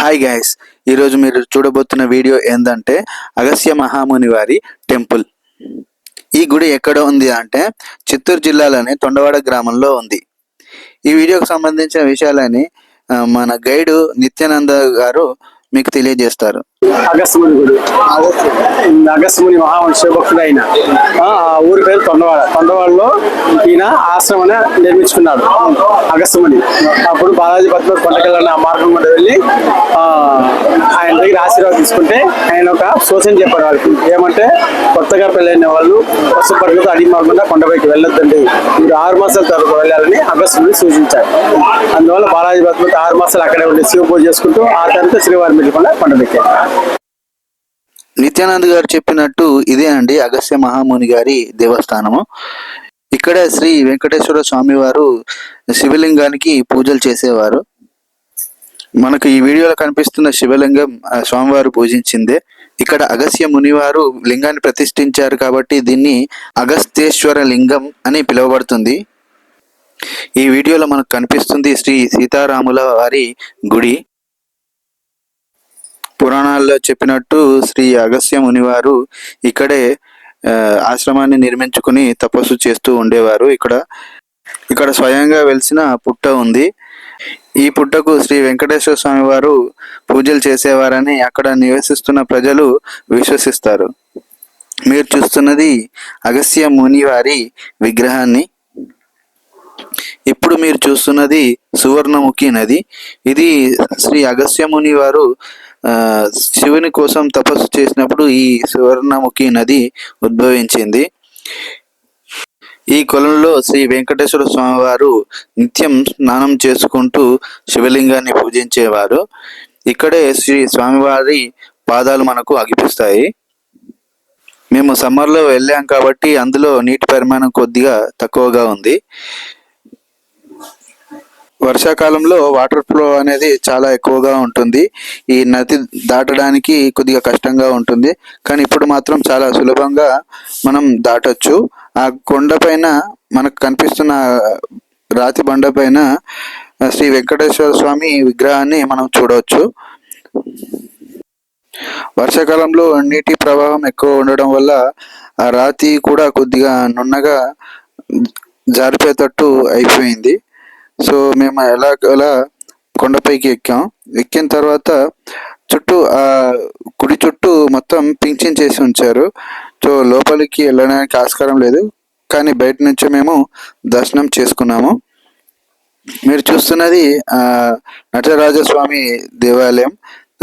Hi guys ఈరోజు మీరు చూడబోతున్న video ఏంటంటే అగస్య మహాముని వారి టెంపుల్. ఈ గుడి ఎక్కడ ఉంది అంటే చిత్తూరు జిల్లాలోని తొండవాడ గ్రామంలో ఉంది. ఈ వీడియోకి సంబంధించిన విషయాలని మన గైడు నిత్యానంద గారు మీకు తెలియజేస్తారు. అగస్త్యముని గుడి. అగస్త్యముని మహాముని శివభక్తుడు అయిన ఆ ఊరి పేరు తొండవాడ. తొండవాడలో ఈయన ఆశ్రమం నిర్మించుకున్నాడు అగస్త్యముని అప్పుడు బాలాజీ పద్మ కొండకెళ్ళని ఆ మార్గం కూడా వెళ్ళి ఆ, దగ్గర ఆశీర్వాదం తీసుకుంటే ఆయన ఒక సూచన చెప్పారు వాళ్ళకి. ఏమంటే కొత్తగా పెళ్ళైన వాళ్ళు వస్తు పరుగులతో అడిగిపోకుండా కొండపైకి వెళ్ళొద్దండి. మీరు ఆరు మాసాల తర్వాత వెళ్ళాలని అగస్త్యముని సూచించారు. అందువల్ల బాలాజీ భక్తులు ఆరు మాసాలు అక్కడే ఉండి శివ పూజ చేసుకుంటూ ఆ తర్వాత శ్రీవారి మెట్టుకుండా కొండపైకి నిత్యానంద్ గారు చెప్పినట్టు ఇదే అండి అగస్య మహాముని గారి దేవస్థానము. ఇక్కడ శ్రీ వెంకటేశ్వర స్వామి వారు శివలింగానికి పూజలు చేసేవారు. మనకు ఈ వీడియోలో కనిపిస్తున్న శివలింగం స్వామివారు పూజించిందే. ఇక్కడ అగస్య మునివారు లింగాన్ని ప్రతిష్ఠించారు కాబట్టి దీన్ని అగస్తేశ్వర లింగం అని పిలువబడుతుంది. ఈ వీడియోలో మనకు కనిపిస్తుంది శ్రీ సీతారాముల వారి గుడి. పురాణాల్లో చెప్పినట్టు శ్రీ అగస్య మునివారు ఇక్కడే ఆశ్రమాన్ని నిర్మించుకుని తపస్సు చేస్తూ ఉండేవారు. ఇక్కడ ఇక్కడ స్వయంగా వెలిసిన పుట్ట ఉంది. ఈ పుట్టకు శ్రీ వెంకటేశ్వర స్వామి వారు పూజలు చేసేవారని అక్కడ నివసిస్తున్న ప్రజలు విశ్వసిస్తారు. మీరు చూస్తున్నది అగస్య ముని వారి విగ్రహాన్ని. ఇప్పుడు మీరు చూస్తున్నది సువర్ణముఖి నది. ఇది శ్రీ అగస్యముని వారు ఆ, శివుని కోసం తపస్సు చేసినప్పుడు ఈ సువర్ణముఖి నది ఉద్భవించింది. ఈ కొలంలో శ్రీ వెంకటేశ్వర స్వామివారు నిత్యం స్నానం చేసుకుంటూ శివలింగాన్ని పూజించేవారు. ఇక్కడే శ్రీ స్వామివారి పాదాలు మనకు అగిపిస్తాయి. మేము సమ్మర్లో వెళ్ళాం కాబట్టి అందులో నీటి పరిమాణం కొద్దిగా తక్కువగా ఉంది. వర్షాకాలంలో వాటర్ ఫ్లో అనేది చాలా ఎక్కువగా ఉంటుంది. ఈ నది దాటడానికి కొద్దిగా కష్టంగా ఉంటుంది. కానీ ఇప్పుడు మాత్రం చాలా సులభంగా మనం దాటొచ్చు. ఆ కొండ పైన మనకు కనిపిస్తున్న రాతి బండ పైన శ్రీ వెంకటేశ్వర స్వామి విగ్రహాన్ని మనం చూడవచ్చు. వర్షాకాలంలో నీటి ప్రవాహం ఎక్కువ ఉండడం వల్ల ఆ రాతి కూడా కొద్దిగా నున్నగా జారిపోయేటట్టు అయిపోయింది. సో మేము ఎలా ఎలా కొండపైకి ఎక్కాం. ఎక్కిన తర్వాత చుట్టూ ఆ గుడి చుట్టూ మొత్తం పింఛన్ చేసి ఉంచారు. సో లోపలికి వెళ్ళడానికి ఆస్కారం లేదు. కానీ బయట నుంచి మేము దర్శనం చేసుకున్నాము. మీరు చూస్తున్నది నటరాజస్వామి దేవాలయం.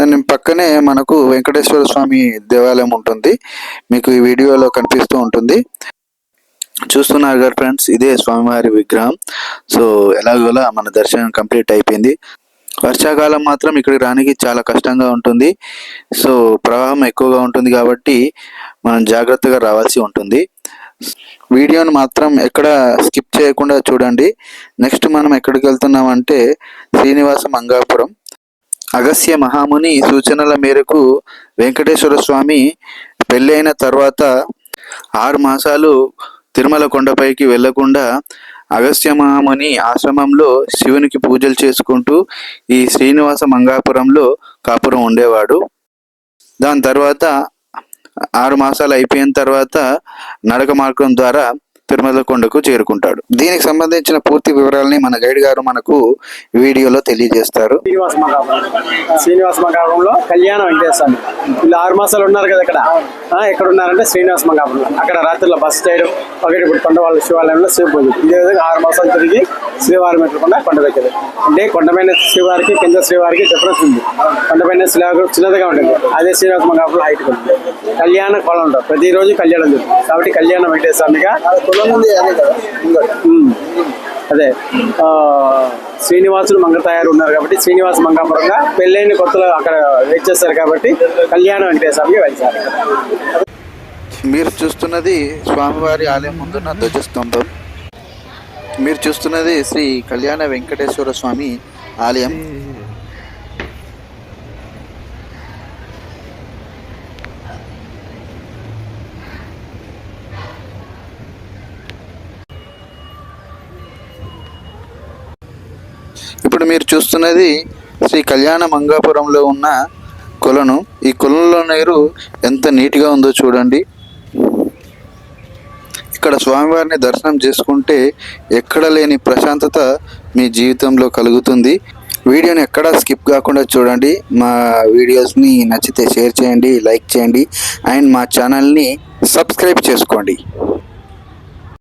దాని పక్కనే మనకు వెంకటేశ్వర స్వామి దేవాలయం ఉంటుంది. మీకు ఈ వీడియోలో కనిపిస్తూ ఉంటుంది. చూస్తున్నారు కదా ఫ్రెండ్స్ ఇదే స్వామివారి విగ్రహం. సో ఎలాగోలా మన దర్శనం కంప్లీట్ అయిపోయింది. వర్షాకాలం మాత్రం ఇక్కడికి రానికి చాలా కష్టంగా ఉంటుంది. సో ప్రవాహం ఎక్కువగా ఉంటుంది కాబట్టి మనం జాగ్రత్తగా రావాల్సి ఉంటుంది. వీడియోని మాత్రం ఎక్కడ స్కిప్ చేయకుండా చూడండి. నెక్స్ట్ మనం ఎక్కడికి వెళ్తున్నామంటే శ్రీనివాస మంగాపురం. అగస్య మహాముని సూచనల మేరకు వెంకటేశ్వర స్వామి పెళ్ళైన తర్వాత ఆరు మాసాలు తిరుమల కొండపైకి వెళ్ళకుండా అగస్త్య మహాముని ఆశ్రమంలో శివునికి పూజలు చేసుకుంటూ ఈ శ్రీనివాస మంగాపురంలో కాపురం ఉండేవాడు. దాని తర్వాత ఆరు మాసాలు అయిపోయిన తర్వాత నడక మార్గం ద్వారా తిరుమల కొండకు చేరుకుంటాడు. దీనికి సంబంధించిన పూర్తి వివరాలని మన గైడ్ గారు మనకు వీడియోలో తెలియజేస్తారు. శ్రీనివాస మగాపం శ్రీనివాస మగాపురంలో కళ్యాణ వెంకటేశ్వర వీళ్ళు ఆరు మాసాలు ఉన్నారు కదా ఇక్కడ? ఆ, ఎక్కడ ఉన్నారంటే శ్రీనివాస మగాపురంలో అక్కడ రాత్రిలో బస్ చేయడం ఒకటి ఇప్పుడు కొండవాళ్ళ శివాలయంలో శివ పూజ. ఇదే విధంగా ఆరు మాసాలు తిరిగి శ్రీవారి మెట్టకుండా కొండ దగ్గర. అంటే కొండపైన శ్రీవారికి కింద శ్రీవారికి డిఫరెన్స్ ఉంది. కొండపైన శ్రీవారి చిన్నదిగా ఉంటుంది. అదే శ్రీనివాస మగాపురం హైట్ ఉంటుంది కళ్యాణ కొలం ఉంటుంది. ప్రతిరోజు కళ్యాణం జరుగుతుంది. కాబట్టి కళ్యాణ వెంకటేశ్వర స్వామిగా అదే ఆ, శ్రీనివాసులు మంగ తయారు ఉన్నారు కాబట్టి శ్రీనివాస మంగాపురంగా పెళ్ళైన కొత్తలో అక్కడ వెయిట్ చేస్తారు కాబట్టి కళ్యాణ వెంకటేశ్వరకి వెళ్తారు. మీరు చూస్తున్నది స్వామివారి ఆలయం ముందున్న ధ్వజస్తంభం. మీరు చూస్తున్నది శ్రీ కళ్యాణ వెంకటేశ్వర స్వామి ఆలయం. ఇప్పుడు మీరు చూస్తున్నది శ్రీ కళ్యాణ మంగాపురంలో ఉన్న కొలను. ఈ కొలంలో నీరు ఎంత నీట్గా ఉందో చూడండి. ఇక్కడ స్వామివారిని దర్శనం చేసుకుంటే ఎక్కడ లేని ప్రశాంతత మీ జీవితంలో కలుగుతుంది. వీడియోని ఎక్కడా స్కిప్ కాకుండా చూడండి. మా వీడియోస్ని నచ్చితే షేర్ చేయండి లైక్ చేయండి. అండ్ మా ఛానల్ని సబ్స్క్రైబ్ చేసుకోండి.